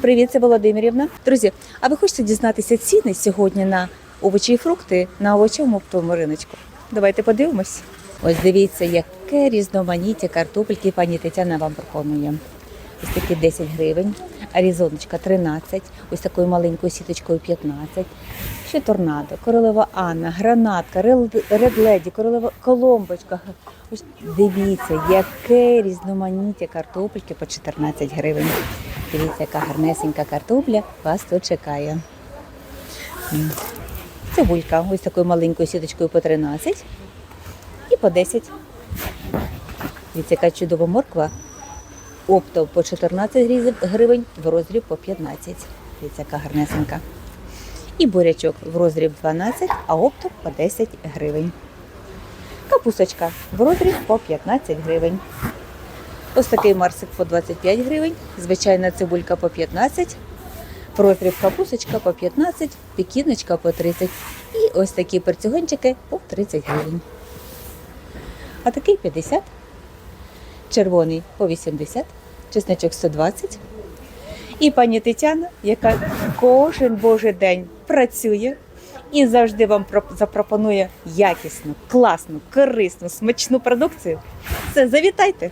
Привіт, це Володимирівна. Друзі, а ви хочете дізнатися ціни сьогодні на овочі і фрукти на овочевому оптовому риночку? Давайте подивимось. Ось дивіться, яке різноманіття картопельки пані Тетяна вам пропонує. Ось такі 10 гривень, арізоночка 13, ось такою маленькою сіточкою 15. Ще торнадо, королева Анна, гранатка, ред леді, королева коломбочка. Ось дивіться, яке різноманіття картопельки по 14 гривень. Дивіться, яка гарнесенька картопля вас тут чекає. Цибулька ось такою маленькою сіточкою по 13 і по 10. Дивіться, яка чудова морква. Оптом по 14 гривень, в розріб по 15. Дивіться, яка гарнесенька. І бурячок в розріб 12, а оптом по 10 гривень. Капусточка в розріб по 15 гривень. Ось такий марсик по 25 гривень, звичайна цибулька по 15, в розріб капусочка по 15, пекіночка по 30 і ось такі перцюгончики по 30 гривень. А такий 50, червоний по 80, чесничок 120. І пані Тетяна, яка кожен божий день працює і завжди вам запропонує якісну, класну, корисну, смачну продукцію. Це завітайте!